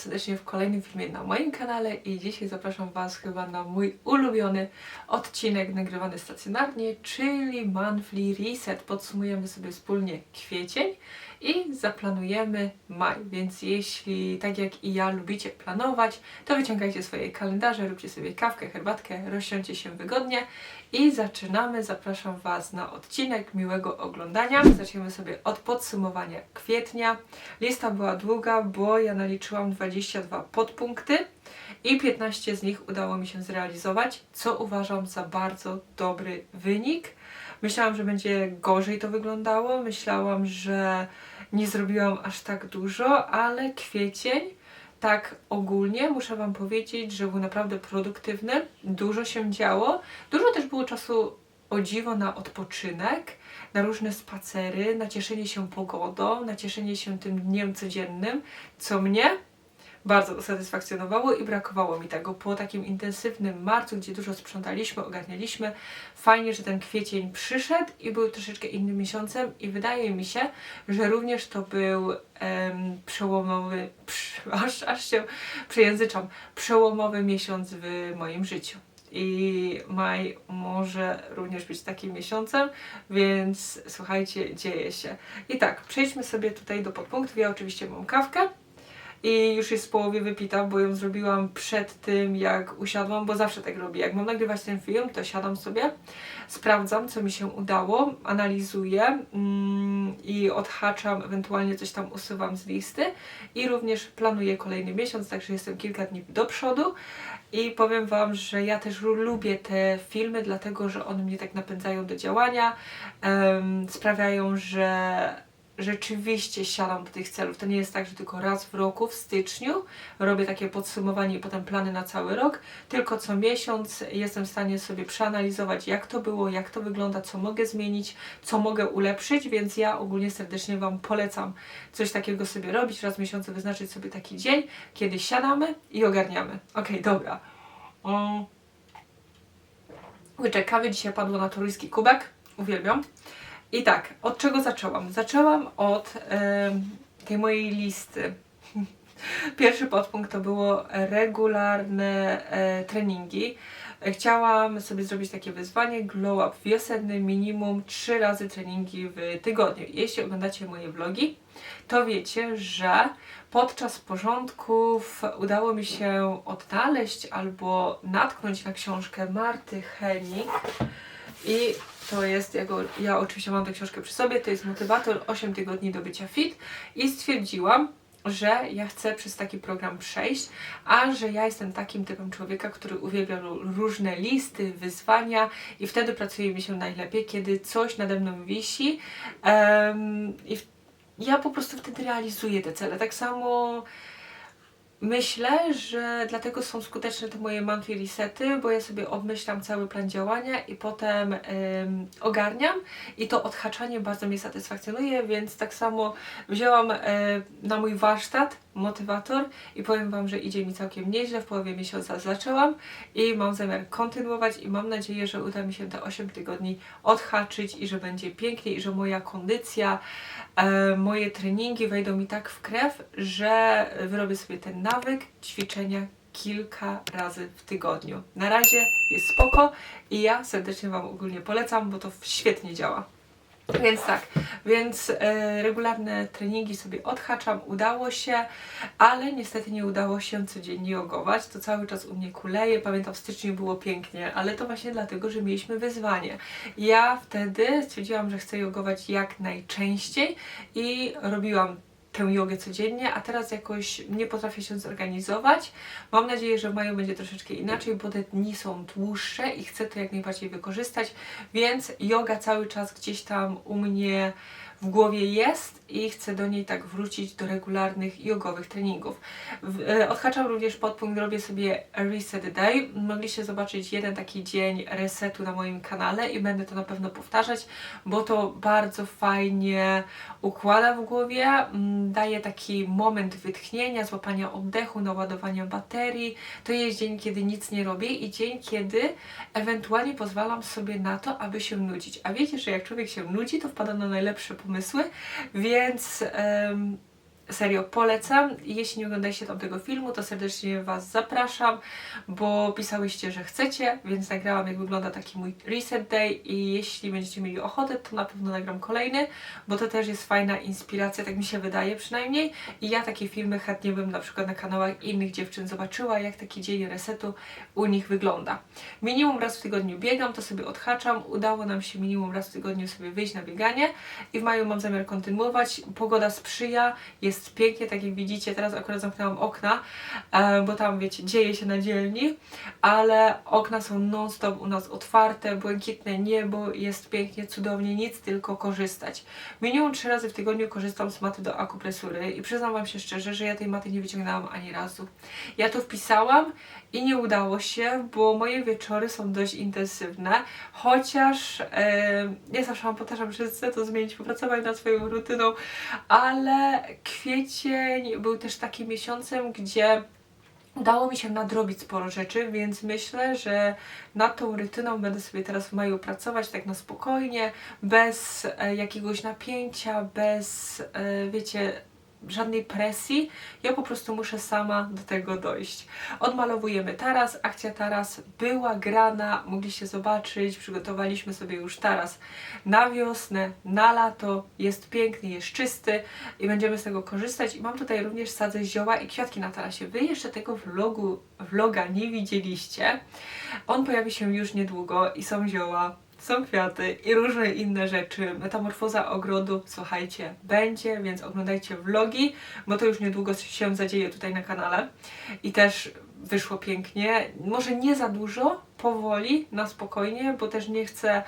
serdecznie w kolejnym filmie na moim kanale i dzisiaj zapraszam Was chyba na mój ulubiony odcinek nagrywany stacjonarnie, czyli Monthly Reset. Podsumujemy sobie wspólnie kwiecień i zaplanujemy maj, więc jeśli tak jak i ja lubicie planować, to wyciągajcie swoje kalendarze, róbcie sobie kawkę, herbatkę, rozsiądźcie się wygodnie i zaczynamy. Zapraszam Was na odcinek miłego oglądania. Zaczniemy sobie od podsumowania kwietnia. Lista była długa, bo ja naliczyłam 22 podpunkty i 15 z nich udało mi się zrealizować, co uważam za bardzo dobry wynik. Myślałam, że będzie gorzej to wyglądało. Myślałam, że nie zrobiłam aż tak dużo, ale kwiecień, tak ogólnie, muszę Wam powiedzieć, że był naprawdę produktywny. Dużo się działo. Dużo też było czasu o dziwo na odpoczynek, na różne spacery, na cieszenie się pogodą, na cieszenie się tym dniem codziennym, co mnie bardzo usatysfakcjonowało i brakowało mi tego po takim intensywnym marcu, gdzie dużo sprzątaliśmy, ogarnialiśmy. Fajnie, że ten kwiecień przyszedł i był troszeczkę innym miesiącem i wydaje mi się, że również to był em, przełomowy, przy, aż, aż się przejęzyczam, przełomowy miesiąc w moim życiu. I maj może również być takim miesiącem, więc słuchajcie, dzieje się. I tak, przejdźmy sobie tutaj do podpunktów. Ja oczywiście mam kawkę i już jest w połowie wypita, bo ją zrobiłam przed tym, jak usiadłam, bo zawsze tak robię. Jak mam nagrywać ten film, to siadam sobie, sprawdzam, co mi się udało, analizuję mm, i odhaczam, ewentualnie coś tam usuwam z listy i również planuję kolejny miesiąc, także jestem kilka dni do przodu. I powiem Wam, że ja też lubię te filmy, dlatego że one mnie tak napędzają do działania, em, sprawiają, że rzeczywiście siadam do tych celów. To nie jest tak, że tylko raz w roku, w styczniu, robię takie podsumowanie i potem plany na cały rok, tylko co miesiąc jestem w stanie sobie przeanalizować, jak to było, jak to wygląda, co mogę zmienić, co mogę ulepszyć, więc ja ogólnie serdecznie Wam polecam coś takiego sobie robić, raz w miesiącu wyznaczyć sobie taki dzień, kiedy siadamy i ogarniamy. Okej, dobra. Um. Łyczek kawy dzisiaj padło na toruński kubek. Uwielbiam. I tak, od czego zaczęłam? Zaczęłam od em, tej mojej listy. Pierwszy podpunkt to było regularne e, treningi. Chciałam sobie zrobić takie wyzwanie glow up wiosenny, minimum 3 razy treningi w tygodniu. Jeśli oglądacie moje vlogi, to wiecie, że podczas porządków udało mi się odnaleźć albo natknąć na książkę Marty Henik i to jest, ja, ja oczywiście mam tę książkę przy sobie, to jest motywator 8 tygodni do bycia fit i stwierdziłam, że ja chcę przez taki program przejść, a że ja jestem takim typem człowieka, który uwielbia ró- różne listy, wyzwania i wtedy pracuje mi się najlepiej, kiedy coś nade mną wisi em, i w, ja po prostu wtedy realizuję te cele. Tak samo Myślę, że dlatego są skuteczne te moje monthly resety, bo ja sobie obmyślam cały plan działania i potem ym, ogarniam i to odhaczanie bardzo mnie satysfakcjonuje, więc tak samo wzięłam y, na mój warsztat motywator i powiem Wam, że idzie mi całkiem nieźle, w połowie miesiąca zaczęłam i mam zamiar kontynuować i mam nadzieję, że uda mi się te 8 tygodni odhaczyć i że będzie pięknie i że moja kondycja, e, moje treningi wejdą mi tak w krew, że wyrobię sobie ten nawyk ćwiczenia kilka razy w tygodniu. Na razie jest spoko i ja serdecznie Wam ogólnie polecam, bo to świetnie działa. Więc tak, więc e, regularne treningi sobie odhaczam, udało się, ale niestety nie udało się codziennie jogować. To cały czas u mnie kuleje. Pamiętam, w styczniu było pięknie, ale to właśnie dlatego, że mieliśmy wyzwanie. Ja wtedy stwierdziłam, że chcę jogować jak najczęściej i robiłam tę jogę codziennie, a teraz jakoś nie potrafię się zorganizować. Mam nadzieję, że w maju będzie troszeczkę inaczej, bo te dni są dłuższe i chcę to jak najbardziej wykorzystać, więc yoga cały czas gdzieś tam u mnie w głowie jest i chcę do niej tak wrócić do regularnych jogowych treningów. E, odhaczam również podpunkt, robię sobie Reset Day. Mogliście zobaczyć jeden taki dzień resetu na moim kanale i będę to na pewno powtarzać, bo to bardzo fajnie układa w głowie, mm, daje taki moment wytchnienia, złapania oddechu, naładowania baterii. To jest dzień, kiedy nic nie robię i dzień, kiedy ewentualnie pozwalam sobie na to, aby się nudzić. A wiecie, że jak człowiek się nudzi, to wpada na najlepsze pomysły, więc em, serio polecam. Jeśli nie oglądaliście tamtego filmu, to serdecznie Was zapraszam, bo pisałyście, że chcecie, więc nagrałam jak wygląda taki mój reset day i jeśli będziecie mieli ochotę, to na pewno nagram kolejny, bo to też jest fajna inspiracja, tak mi się wydaje przynajmniej i ja takie filmy chętnie bym na przykład na kanałach innych dziewczyn zobaczyła, jak taki dzień resetu u nich wygląda. Minimum raz w tygodniu biegam, to sobie odhaczam, udało nam się minimum raz w tygodniu sobie wyjść na bieganie i w maju mam zamiar kontynuować. Pogoda sprzyja, jest pięknie, tak jak widzicie, teraz akurat zamknęłam okna, e, bo tam wiecie, dzieje się na dzielni, ale okna są non-stop u nas otwarte, błękitne niebo, jest pięknie, cudownie, nic tylko korzystać. Minimum trzy razy w tygodniu korzystam z maty do akupresury i przyznam Wam się szczerze, że ja tej maty nie wyciągnęłam ani razu. Ja to wpisałam i nie udało się, bo moje wieczory są dość intensywne, chociaż e, ja zawsze Wam powtarzam, że chcę to zmienić, popracować nad swoją rutyną, ale kwiecień był też takim miesiącem, gdzie udało mi się nadrobić sporo rzeczy, więc myślę, że nad tą rutyną będę sobie teraz w maju pracować tak na spokojnie, bez e, jakiegoś napięcia, bez, e, wiecie, żadnej presji. Ja po prostu muszę sama do tego dojść. Odmalowujemy taras. Akcja taras była grana, mogliście zobaczyć. Przygotowaliśmy sobie już taras na wiosnę, na lato. Jest piękny, jest czysty i będziemy z tego korzystać. I mam tutaj również sadzę zioła i kwiatki na tarasie. Wy jeszcze tego vlogu, vloga nie widzieliście. On pojawi się już niedługo i są zioła są kwiaty i różne inne rzeczy. Metamorfoza ogrodu, słuchajcie, będzie, więc oglądajcie vlogi, bo to już niedługo się zadzieje tutaj na kanale. I też wyszło pięknie. Może nie za dużo, powoli, na spokojnie, bo też nie chcę.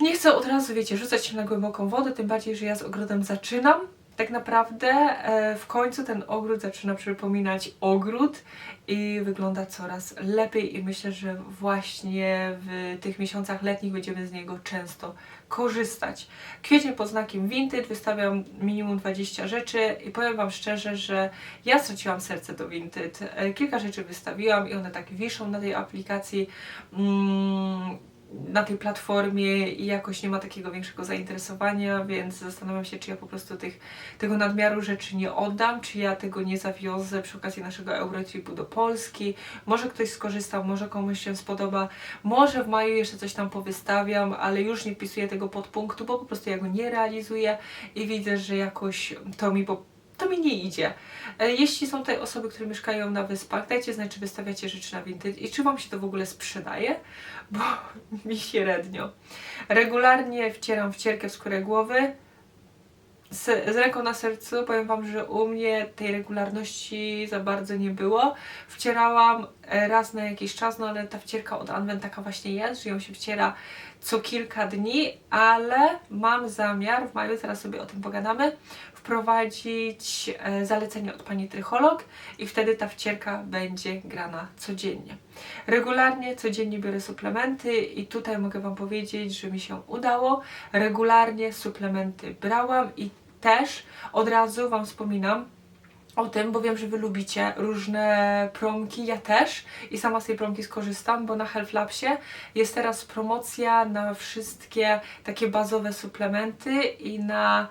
Nie chcę od razu, wiecie, rzucać się na głęboką wodę, tym bardziej, że ja z ogrodem zaczynam tak naprawdę e, w końcu ten ogród zaczyna przypominać ogród i wygląda coraz lepiej i myślę, że właśnie w tych miesiącach letnich będziemy z niego często korzystać. Kwiecień pod znakiem Vinted, wystawiam minimum 20 rzeczy i powiem Wam szczerze, że ja straciłam serce do Vinted. E, kilka rzeczy wystawiłam i one tak wiszą na tej aplikacji. Mm, na tej platformie i jakoś nie ma takiego większego zainteresowania, więc zastanawiam się, czy ja po prostu tych, tego nadmiaru rzeczy nie oddam, czy ja tego nie zawiozę przy okazji naszego Eurotripu do Polski. Może ktoś skorzystał, może komuś się spodoba, może w maju jeszcze coś tam powystawiam, ale już nie wpisuję tego podpunktu, bo po prostu ja go nie realizuję i widzę, że jakoś to mi po to mi nie idzie. E, jeśli są tutaj osoby, które mieszkają na wyspach, dajcie znać, czy wystawiacie rzeczy na Vinted i czy Wam się to w ogóle sprzedaje, bo mi średnio. Regularnie wcieram wcierkę w skórę głowy, z, z ręką na sercu powiem Wam, że u mnie tej regularności za bardzo nie było. Wcierałam e, raz na jakiś czas, no ale ta wcierka od Anwen taka właśnie jest, że ją się wciera co kilka dni, ale mam zamiar, w maju, zaraz sobie o tym pogadamy, wprowadzić e, zalecenie od pani trycholog i wtedy ta wcierka będzie grana codziennie. Regularnie, codziennie biorę suplementy i tutaj mogę Wam powiedzieć, że mi się udało. Regularnie suplementy brałam i też od razu Wam wspominam, o tym, bo wiem, że Wy lubicie różne promki, ja też i sama z tej promki skorzystam, bo na Health Labsie jest teraz promocja na wszystkie takie bazowe suplementy i na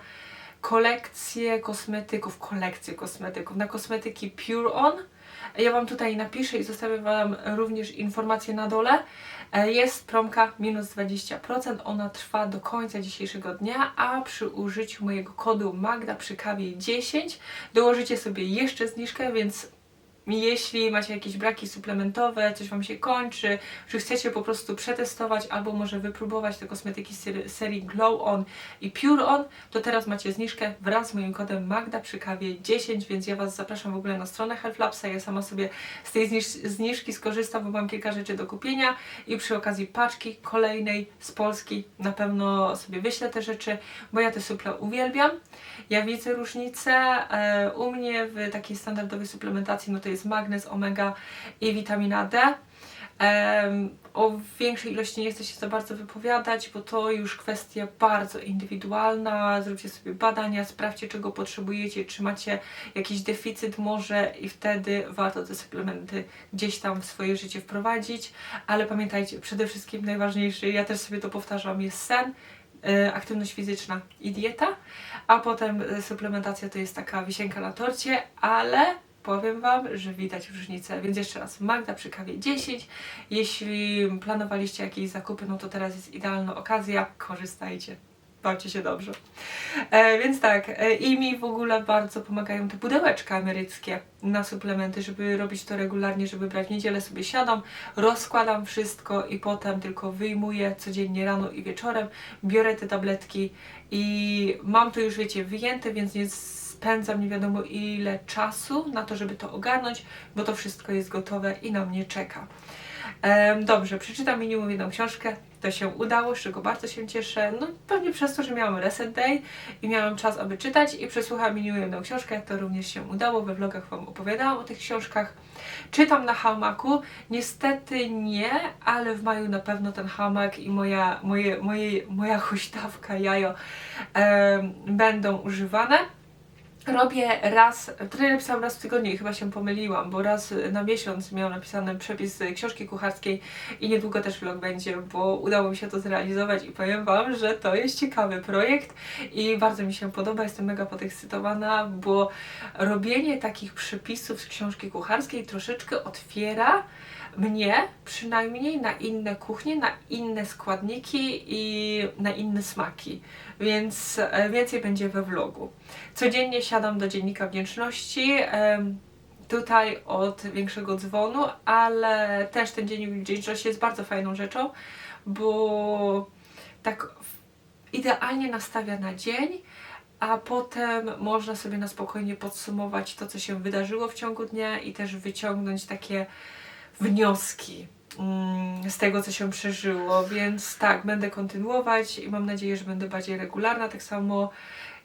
kolekcję kosmetyków, kolekcję kosmetyków, na kosmetyki Pure On. Ja Wam tutaj napiszę i zostawię Wam również informacje na dole. E, jest promka minus 20%, ona trwa do końca dzisiejszego dnia, a przy użyciu mojego kodu Magda przy kawie 10 dołożycie sobie jeszcze zniżkę, więc jeśli macie jakieś braki suplementowe, coś Wam się kończy, czy chcecie po prostu przetestować albo może wypróbować te kosmetyki serii Glow On i Pure On, to teraz macie zniżkę wraz z moim kodem Magda przy kawie 10, więc ja Was zapraszam w ogóle na stronę Health Labsa. Ja sama sobie z tej zniż zniżki skorzystam, bo mam kilka rzeczy do kupienia i przy okazji paczki kolejnej z Polski na pewno sobie wyślę te rzeczy, bo ja te suple uwielbiam. Ja widzę różnicę e, u mnie w takiej standardowej suplementacji, no to jest magnez, omega i witamina D. O większej ilości nie chcę się za bardzo wypowiadać, bo to już kwestia bardzo indywidualna. Zróbcie sobie badania, sprawdźcie czego potrzebujecie, czy macie jakiś deficyt może i wtedy warto te suplementy gdzieś tam w swoje życie wprowadzić. Ale pamiętajcie, przede wszystkim najważniejszy, ja też sobie to powtarzam, jest sen e, aktywność fizyczna i dieta, a potem e, suplementacja to jest taka wisienka na torcie, ale powiem Wam, że widać różnicę. Więc jeszcze raz, Magda przy kawie 10. Jeśli planowaliście jakieś zakupy, no to teraz jest idealna okazja, korzystajcie. Bawcie się dobrze. E, więc tak, e, i mi w ogóle bardzo pomagają te pudełeczka ameryckie na suplementy, żeby robić to regularnie, żeby brać w niedzielę sobie siadam, rozkładam wszystko i potem tylko wyjmuję codziennie rano i wieczorem, biorę te tabletki i mam to już wiecie wyjęte, więc nie spędzam nie wiadomo ile czasu na to, żeby to ogarnąć, bo to wszystko jest gotowe i na mnie czeka. Dobrze, przeczytam minimum jedną książkę. To się udało, z czego bardzo się cieszę. No pewnie przez to, że miałam reset day i miałam czas, aby czytać i przesłuchałam minimum jedną książkę, to również się udało. We vlogach Wam opowiadałam o tych książkach. Czytam na hamaku. Niestety nie, ale w maju na pewno ten hamak i moja, moje, moje, moja huśtawka, jajo będą używane. Robię raz, tutaj napisałam raz w tygodniu i chyba się pomyliłam, bo raz na miesiąc miałam napisany przepis książki kucharskiej i niedługo też vlog będzie, bo udało mi się to zrealizować i powiem Wam, że to jest ciekawy projekt i bardzo mi się podoba, jestem mega podekscytowana, bo robienie takich przepisów z książki kucharskiej troszeczkę otwiera mnie przynajmniej na inne kuchnie, na inne składniki i na inne smaki, więc e, więcej będzie we vlogu. Codziennie siadam do dziennika wdzięczności. Tutaj od większego dzwonu, ale też ten dziennik wdzięczności jest bardzo fajną rzeczą, bo tak idealnie nastawia na dzień, a potem można sobie na spokojnie podsumować to, co się wydarzyło w ciągu dnia i też wyciągnąć takie wnioski z tego, co się przeżyło. Więc tak, będę kontynuować i mam nadzieję, że będę bardziej regularna. Tak samo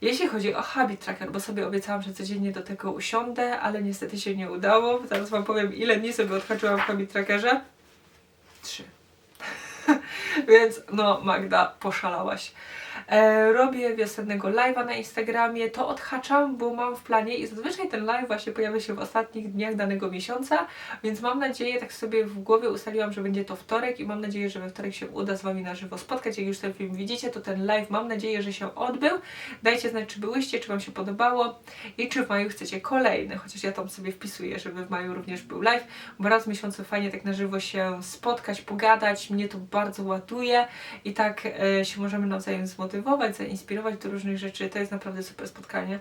jeśli chodzi o habit tracker, bo sobie obiecałam, że codziennie do tego usiądę, ale niestety się nie udało. Zaraz Wam powiem, ile dni sobie odhaczyłam w habit trackerze. Trzy. Więc no, Magda, poszalałaś. E, robię wiosennego live'a na Instagramie, to odhaczam, bo mam w planie i zazwyczaj ten live właśnie pojawia się w ostatnich dniach danego miesiąca, więc mam nadzieję, tak sobie w głowie ustaliłam, że będzie to wtorek i mam nadzieję, że we wtorek się uda z Wami na żywo spotkać. Jak już ten film widzicie, to ten live mam nadzieję, że się odbył. Dajcie znać, czy byłyście, czy Wam się podobało i czy w maju chcecie kolejny, chociaż ja tam sobie wpisuję, żeby w maju również był live, bo raz w miesiącu fajnie tak na żywo się spotkać, pogadać, mnie to bardzo ładuje i tak e, się możemy nawzajem zmotywować, zainspirować do różnych rzeczy. To jest naprawdę super spotkanie.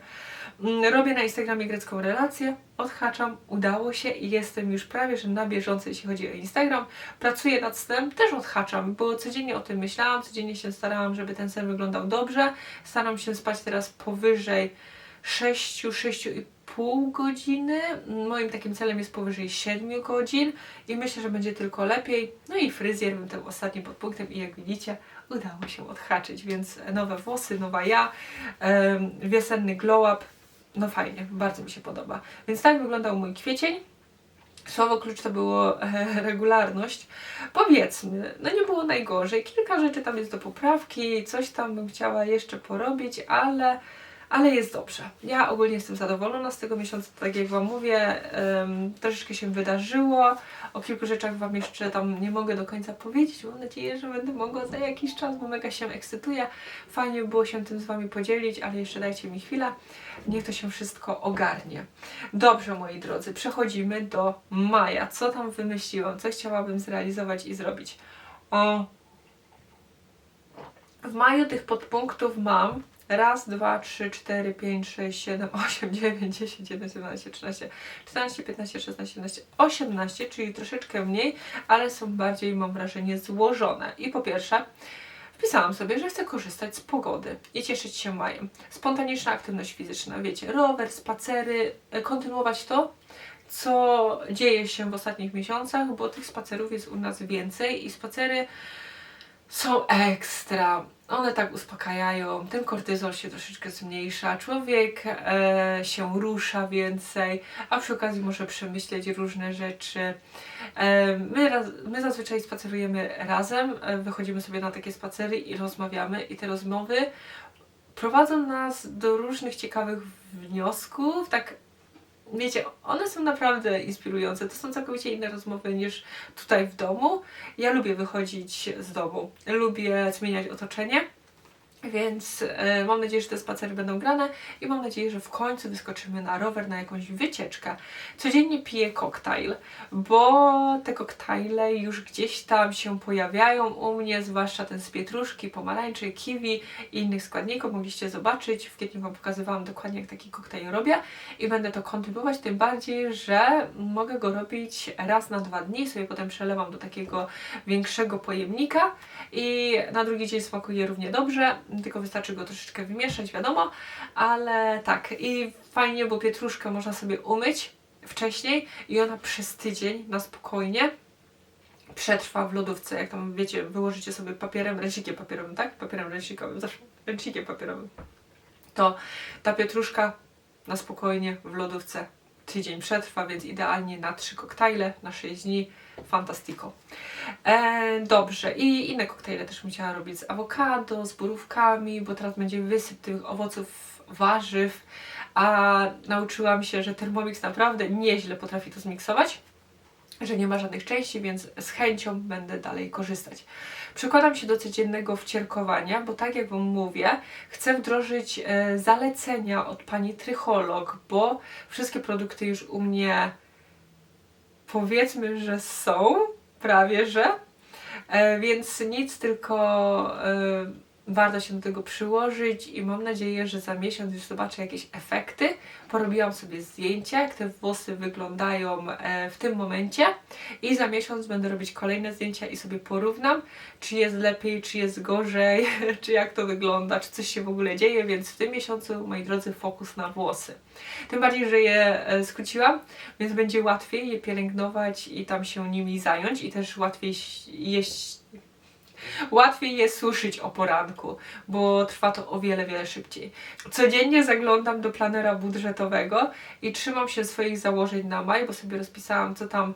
Mm, Robię na Instagramie grecką relację, odhaczam, udało się i jestem już prawie, że na bieżąco, jeśli chodzi o Instagram. Pracuję nad snem, też odhaczam, bo codziennie o tym myślałam, codziennie się starałam, żeby ten sen wyglądał dobrze. Staram się spać teraz powyżej 6, 6,5 godziny. Moim takim celem jest powyżej 7 godzin i myślę, że będzie tylko lepiej. No i fryzjer był tym ostatnim podpunktem i jak widzicie, udało się odhaczyć, więc nowe włosy, nowa ja, wiosenny glow up. No fajnie, bardzo mi się podoba. Więc tak wyglądał mój kwiecień. Słowo klucz to było e, regularność. Powiedzmy, no nie było najgorzej. Kilka rzeczy tam jest do poprawki, coś tam bym chciała jeszcze porobić, ale, ale jest dobrze. Ja ogólnie jestem zadowolona z tego miesiąca, tak jak Wam mówię. em, troszeczkę się wydarzyło. O kilku rzeczach Wam jeszcze tam nie mogę do końca powiedzieć. Mam nadzieję, że będę mogła za jakiś czas, bo mega się ekscytuję. Fajnie by było się tym z Wami podzielić, ale jeszcze dajcie mi chwilę. Niech to się wszystko ogarnie. Dobrze, moi drodzy, przechodzimy do maja. Co tam wymyśliłam? Co chciałabym zrealizować i zrobić? O, w maju tych podpunktów mam raz, dwa, trzy, cztery, pięć, sześć, siedem, osiem, dziewięć, dziesięć, jedenaście, dwanaście, trzynaście, czternaście, piętnaście, szesnaście, siedemnaście, osiemnaście, czyli troszeczkę mniej, ale są bardziej, mam wrażenie, złożone. I po pierwsze, Wpisałam sobie, że chcę korzystać z pogody i cieszyć się majem. Spontaniczna aktywność fizyczna, wiecie, rower, spacery, e, kontynuować to, co dzieje się w ostatnich miesiącach, bo tych spacerów jest u nas więcej i spacery są ekstra. One tak uspokajają, ten kortyzol się troszeczkę zmniejsza, człowiek e, się rusza więcej, a przy okazji może przemyśleć różne rzeczy. E, my, raz, my zazwyczaj spacerujemy razem, e, wychodzimy sobie na takie spacery i rozmawiamy. I te rozmowy prowadzą nas do różnych ciekawych wniosków, tak wiecie, one są naprawdę inspirujące. To są całkowicie inne rozmowy niż tutaj w domu. Ja lubię wychodzić z domu, lubię zmieniać otoczenie. Więc e, mam nadzieję, że te spacery będą grane i mam nadzieję, że w końcu wyskoczymy na rower, na jakąś wycieczkę. Codziennie piję koktajl, bo te koktajle już gdzieś tam się pojawiają u mnie, zwłaszcza ten z pietruszki, pomarańczy, kiwi i innych składników. Mogliście zobaczyć, w kwietniu Wam pokazywałam dokładnie, jak taki koktajl robię i będę to kontynuować, tym bardziej, że mogę go robić raz na dwa dni, sobie potem przelewam do takiego większego pojemnika i na drugi dzień smakuje równie dobrze, tylko wystarczy go troszeczkę wymieszać, wiadomo, ale tak i fajnie, bo pietruszkę można sobie umyć wcześniej i ona przez tydzień na spokojnie przetrwa w lodówce, jak tam wiecie, wyłożycie sobie papierem, ręcznikiem papierowym, tak? Papierem ręcznikowym, zawsze ręcznikiem papierowym. To ta pietruszka na spokojnie w lodówce tydzień przetrwa, więc idealnie na trzy koktajle, na 6 dni. Fantastico. E, dobrze, i inne koktajle też chciała robić z awokado, z borówkami, bo teraz będzie wysyp tych owoców, warzyw, a nauczyłam się, że Thermomix naprawdę nieźle potrafi to zmiksować że nie ma żadnych części, więc z chęcią będę dalej korzystać. Przykładam się do codziennego wcierkowania, bo tak jak Wam mówię, chcę wdrożyć e, zalecenia od pani trycholog, bo wszystkie produkty już u mnie powiedzmy, że są, prawie że, e, więc nic, tylko e, warto się do tego przyłożyć i mam nadzieję, że za miesiąc już zobaczę jakieś efekty. Porobiłam sobie zdjęcia, jak te włosy wyglądają e, w tym momencie i za miesiąc będę robić kolejne zdjęcia i sobie porównam, czy jest lepiej, czy jest gorzej, czy jak to wygląda, czy coś się w ogóle dzieje, więc w tym miesiącu, moi drodzy, fokus na włosy. Tym bardziej, że je e, skróciłam, więc będzie łatwiej je pielęgnować i tam się nimi zająć i też łatwiej jeść Łatwiej jest suszyć o poranku, bo trwa to o wiele, wiele szybciej. Codziennie zaglądam do planera budżetowego i trzymam się swoich założeń na maj, bo sobie rozpisałam, co tam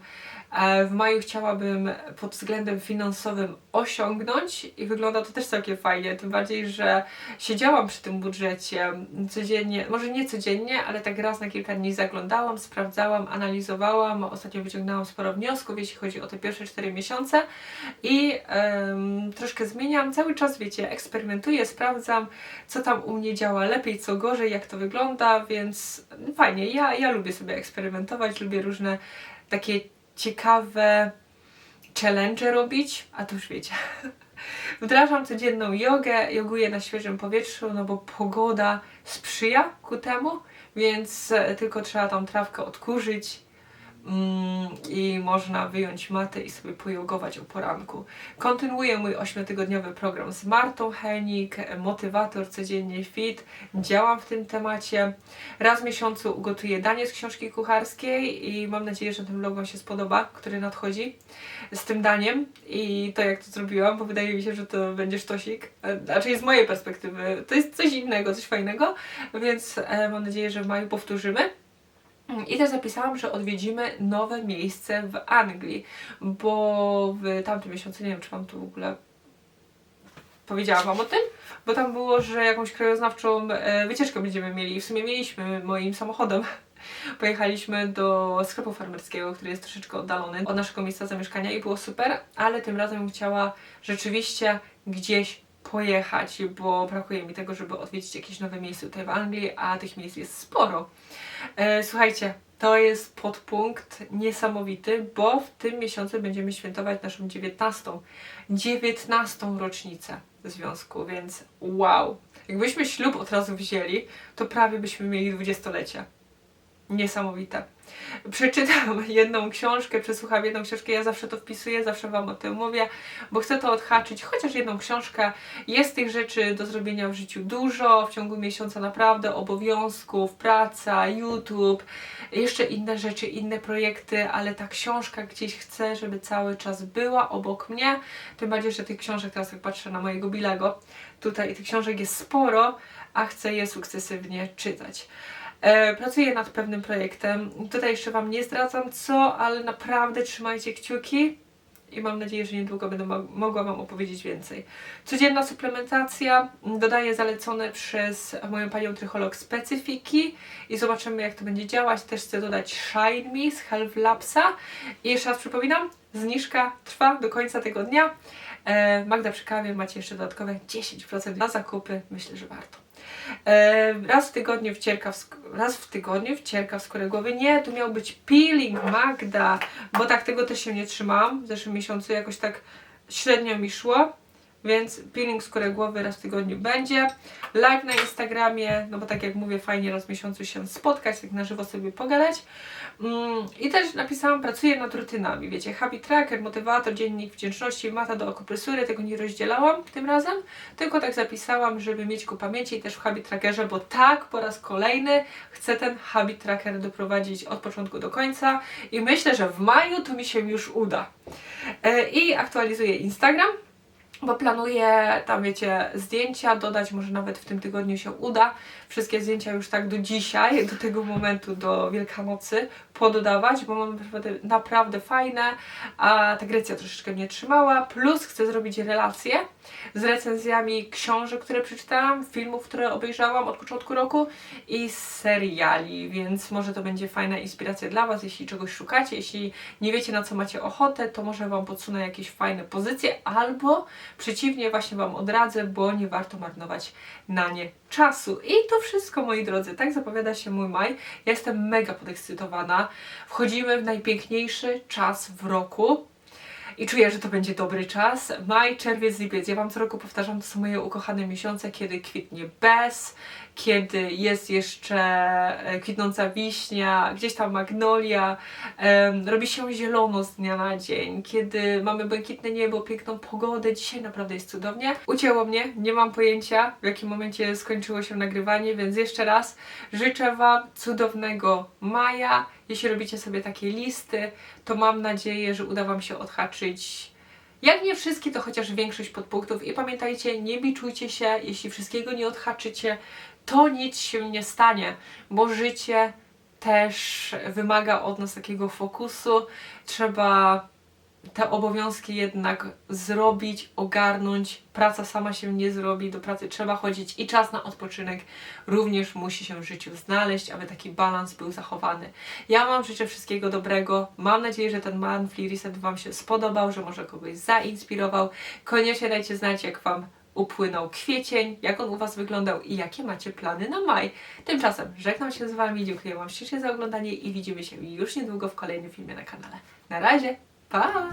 w maju chciałabym pod względem finansowym osiągnąć i wygląda to też całkiem fajnie, tym bardziej, że siedziałam przy tym budżecie codziennie, może nie codziennie, ale tak raz na kilka dni zaglądałam, sprawdzałam, analizowałam, ostatnio wyciągnęłam sporo wniosków, jeśli chodzi o te pierwsze 4 miesiące i um, troszkę zmieniam, cały czas wiecie, eksperymentuję, sprawdzam, co tam u mnie działa lepiej, co gorzej, jak to wygląda, więc fajnie, ja, ja lubię sobie eksperymentować, lubię różne takie ciekawe challenge robić, a to już wiecie. Wdrażam codzienną jogę, joguję na świeżym powietrzu, no bo pogoda sprzyja ku temu, więc e, tylko trzeba tam trawkę odkurzyć, i można wyjąć matę i sobie pojogować o poranku. Kontynuuję mój ośmiotygodniowy program z Martą Henik, motywator codziennie fit. Działam w tym temacie. Raz w miesiącu ugotuję danie z książki kucharskiej i mam nadzieję, że ten vlog Wam się spodoba, który nadchodzi z tym daniem i to jak to zrobiłam, bo wydaje mi się, że to będzie sztosik. E, znaczy z mojej perspektywy to jest coś innego, coś fajnego, więc e, mam nadzieję, że w maju powtórzymy. I też zapisałam, że odwiedzimy nowe miejsce w Anglii, bo w tamtym miesiącu, nie wiem czy Wam tu w ogóle powiedziałam Wam o tym, bo tam było, że jakąś krajoznawczą e, wycieczkę będziemy mieli i w sumie mieliśmy moim samochodem. Pojechaliśmy do sklepu farmerskiego, który jest troszeczkę oddalony od naszego miejsca zamieszkania i było super, ale tym razem chciała rzeczywiście gdzieś pojechać, bo brakuje mi tego, żeby odwiedzić jakieś nowe miejsce tutaj w Anglii, a tych miejsc jest sporo. E, słuchajcie, to jest podpunkt niesamowity, bo w tym miesiącu będziemy świętować naszą 19. 19 rocznicę związku, więc wow. Jakbyśmy ślub od razu wzięli, to prawie byśmy mieli dwudziestolecie. Niesamowite przeczytam jedną książkę, przesłucham jedną książkę, ja zawsze to wpisuję, zawsze Wam o tym mówię, bo chcę to odhaczyć, chociaż jedną książkę. Jest tych rzeczy do zrobienia w życiu dużo, w ciągu miesiąca naprawdę, obowiązków, praca, YouTube, jeszcze inne rzeczy, inne projekty, ale ta książka gdzieś chcę, żeby cały czas była obok mnie, tym bardziej, że tych książek, teraz jak patrzę na mojego bilego, tutaj tych książek jest sporo, a chcę je sukcesywnie czytać. E, pracuję nad pewnym projektem. Tutaj jeszcze Wam nie zdradzam co, ale naprawdę trzymajcie kciuki i mam nadzieję, że niedługo będę mo mogła Wam opowiedzieć więcej. Codzienna suplementacja, dodaję zalecone przez moją panią trycholog specyfiki i zobaczymy jak to będzie działać. Też chcę dodać Shine Me z Health Labsa i jeszcze raz przypominam, zniżka trwa do końca tego dnia. E, Magda przy kawie macie jeszcze dodatkowe 10% na zakupy. Myślę, że warto. E, raz w tygodniu wcierka w raz w tygodniu wcierka w skórę głowy. Nie, tu miał być peeling Magda, bo tak tego też się nie trzymałam. W zeszłym miesiącu jakoś tak średnio mi szło. Więc peeling skóry głowy raz w tygodniu będzie. Live na Instagramie, no bo tak jak mówię, fajnie raz w miesiącu się spotkać, tak na żywo sobie pogadać. Mm, I też napisałam, pracuję nad rutynami, wiecie, habit tracker, motywator, dziennik wdzięczności, mata do okupresury, tego nie rozdzielałam tym razem, tylko tak zapisałam, żeby mieć ku pamięci i też w habit trackerze, bo tak, po raz kolejny chcę ten habit tracker doprowadzić od początku do końca i myślę, że w maju to mi się już uda. E, I aktualizuję Instagram, bo planuję tam, wiecie, zdjęcia dodać, może nawet w tym tygodniu się uda. Wszystkie zdjęcia już tak do dzisiaj, do tego momentu, do Wielkanocy pododawać, bo mam naprawdę, naprawdę fajne, a ta Grecja troszeczkę mnie trzymała, plus chcę zrobić relacje z recenzjami książek, które przeczytałam, filmów, które obejrzałam od początku roku i seriali, więc może to będzie fajna inspiracja dla Was, jeśli czegoś szukacie, jeśli nie wiecie na co macie ochotę, to może Wam podsunę jakieś fajne pozycje, albo przeciwnie, właśnie Wam odradzę, bo nie warto marnować na nie czasu. I to wszystko, moi drodzy, tak zapowiada się mój maj. Ja jestem mega podekscytowana. Wchodzimy w najpiękniejszy czas w roku. I czuję, że to będzie dobry czas. Maj, czerwiec, lipiec. Ja Wam co roku powtarzam, to są moje ukochane miesiące, kiedy kwitnie bez, kiedy jest jeszcze e, kwitnąca wiśnia, gdzieś tam magnolia, robi się zielono z dnia na dzień, kiedy mamy błękitne niebo, piękną pogodę. Dzisiaj naprawdę jest cudownie. Ucięło mnie, nie mam pojęcia w jakim momencie skończyło się nagrywanie, więc jeszcze raz życzę Wam cudownego maja. Jeśli robicie sobie takie listy, to mam nadzieję, że uda Wam się odhaczyć jak nie wszystkie, to chociaż większość podpunktów. I pamiętajcie, nie biczujcie się, jeśli wszystkiego nie odhaczycie, to nic się nie stanie, bo życie też wymaga od nas takiego fokusu. Trzeba te obowiązki jednak zrobić, ogarnąć. Praca sama się nie zrobi, do pracy trzeba chodzić i czas na odpoczynek również musi się w życiu znaleźć, aby taki balans był zachowany. Ja Wam życzę wszystkiego dobrego. Mam nadzieję, że ten monthly reset Wam się spodobał, że może kogoś zainspirował. Koniecznie dajcie znać, jak Wam upłynął kwiecień, jak on u Was wyglądał i jakie macie plany na maj. Tymczasem żegnam się z Wami, dziękuję Wam ślicznie za oglądanie i widzimy się już niedługo w kolejnym filmie na kanale. Na razie, pa!